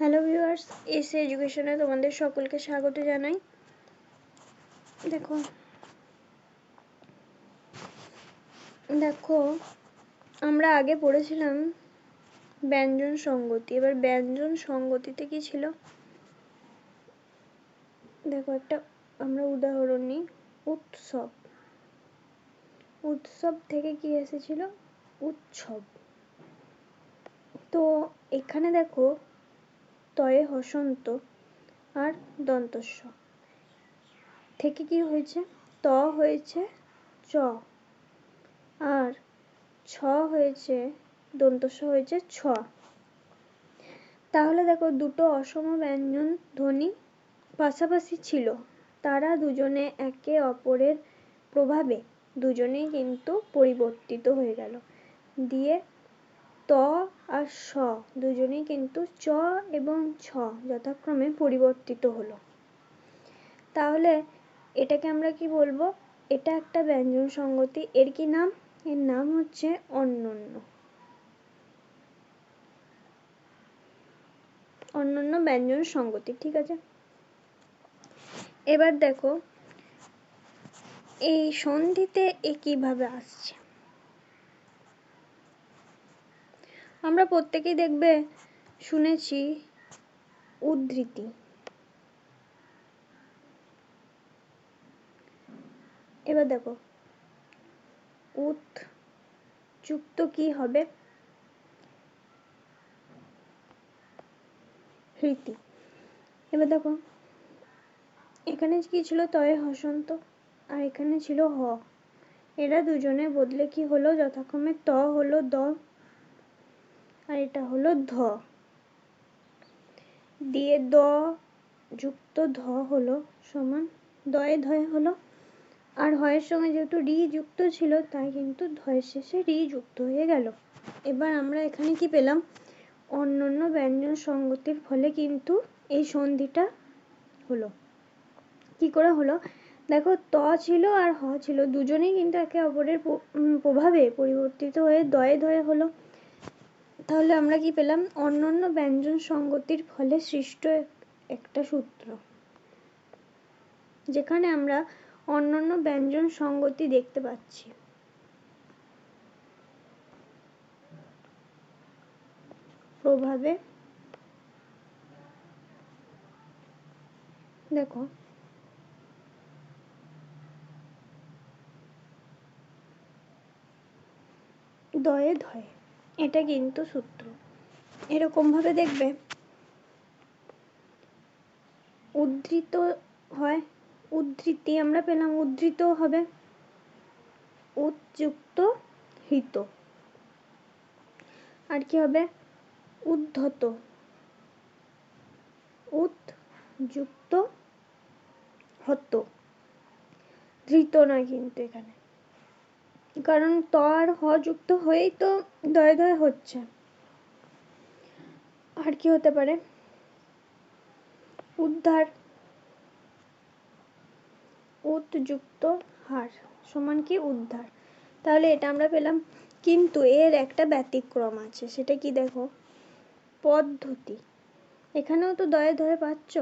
Hello viewers এসে এডুকেশনে তোমাদের সকলকে স্বাগত জানাই। দেখো দেখো, আমরা আগে পড়েছিলাম ব্যঞ্জন সঙ্গতি। এবার ব্যঞ্জন সঙ্গতিতে কি ছিল? দেখো, একটা আমরা উদাহরণ নিই। উৎসব। উৎসব থেকে কি এসেছিল? উৎসব। তো এখানে দেখো তয়ে হসন্ত আর দন্তস্ব। থেকে কি হয়েছে? ত হয়েছে চ। আর ছ হয়েছে, দন্তস্ব হয়েছে ছ। তাহলে দেখো, দুটো অসম ব্যঞ্জন ধ্বনি পাশাপাশি ছিল। তারা দুজনে একে অপরের প্রভাবে, দুজনেই কিন্তু পরিবর্তিত হয়ে গেল। দিয়ে ত আর স দুজনেই কিন্তু চ এবং ছ যথাক্রমে পরিবর্তিত হলো। তাহলে এটাকে আমরা কি বলব? এটা একটা ব্যঞ্জন সঙ্গতি এর কি নাম? এর নাম হচ্ছে অন্যন্য অন্যান্য ব্যঞ্জন সঙ্গতি ঠিক আছে? এবার দেখো, এই সন্ধিতে এ কীভাবে আসছে? আমরা প্রত্যেকেই দেখবে শুনেছি উদ্ধৃতি। এবার দেখো উত যুক্ত কি হবে? হৃতি। এবার দেখো, এখানে কি ছিল? তয়ে হসন্ত আর এখানে ছিল হ। এরা দুজনে বদলে কি হলো? যথাক্রমে ত হলো দ। আর এটা হলো ধ। দিয়ে দ যুক্ত ধ হলো সমান, দয়ে ধয়ে হলো। আর হয়ের সঙ্গে যেহেতু রি যুক্ত ছিল, তাই কিন্তু ধয়ের শেষে রি যুক্ত হয়ে গেল। এবার আমরা এখানে কি পেলাম? অন্যান্য ব্যঞ্জন সঙ্গতির ফলে কিন্তু এই সন্ধিটা হলো। কি করে হলো? দেখো, ত ছিল আর হ ছিল, দুজনেই কিন্তু একে অপরের প্রভাবে পরিবর্তিত হয়ে দয়ে ধয়ে হলো। তাহলে আমরা কি পেলাম? অন্যান্য ব্যঞ্জন সঙ্গতির ফলে সৃষ্ট একটা সূত্র। যেখানে আমরা অন্যান্য ব্যঞ্জন সঙ্গতি দেখতে পাচ্ছি। প্রভাবে দেখো। দয়ে ধয়ে। এটা কিন্তু সূত্র। এরকম ভাবে দেখবে। উদ্ধৃত হয়, উদ্ধৃতি আমরা পেলাম, উদ্ধৃত হবে উৎযুক্ত হিত। আর কি হবে? উদ্ধত। উৎ যুক্ত হত। ধৃত নয় কিন্তু এখানে। কারণ ত আর হ যুক্ত হয়েই তো দয়ে দয়ে হচ্ছে। আর কি হতে পারে? উদ্ধার, উৎযুক্ত হার সমান কি উদ্ধার? তাহলে এটা আমরা পেলাম। কিন্তু এর একটা ব্যতিক্রম আছে, সেটা কি দেখো? পদ্ধতি। এখানেও তো দয়ে ধয়ে পাচ্ছ।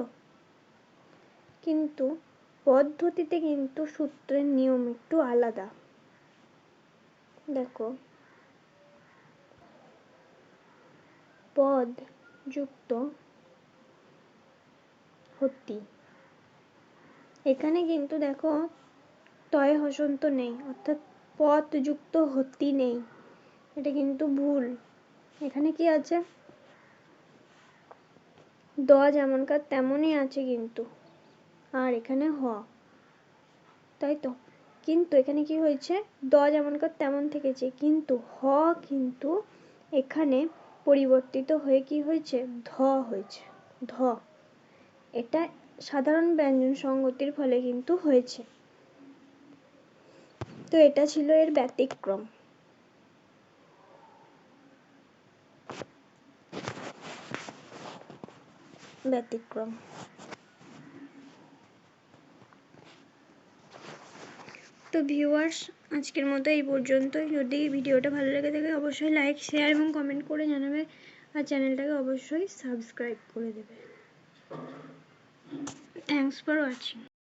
কিন্তু পদ্ধতিতে কিন্তু সূত্রের নিয়ম একটু আলাদা। দেখো। পদ যুক্ত হতি এখানে কিন্তু দেখো তয় হসন্ত নেই, অর্থাৎ পথ যুক্ত হতি নেই। এটা কিন্তু ভুল। এখানে কি আছে? দ যেমনকার তেমনই আছে কিন্তু। আর এখানে হ। তাই তো? কিন্তু এখানে কি হয়েছে? দ যেমনকার তেমন থেকেছে। কিন্তু হ কিন্তু এখানে পরিবর্তিত হয়ে কি হয়েছে? ধ হয়েছে। ধ। এটা সাধারণ ব্যঞ্জন সঙ্গতির ফলে কিন্তু হয়েছে। তো এটা ছিল এর ব্যতিক্রম। ব্যতিক্রম। তো ভিউয়ার্স আজকের মতো এই পর্যন্ত যদি ভিডিওটা ভালো লেগে থাকে, অবশ্যই লাইক শেয়ার এবং কমেন্ট করে জানাবে। আর চ্যানেলটাকে অবশ্যই সাবস্ক্রাইব করে দেবে। Thanks for watching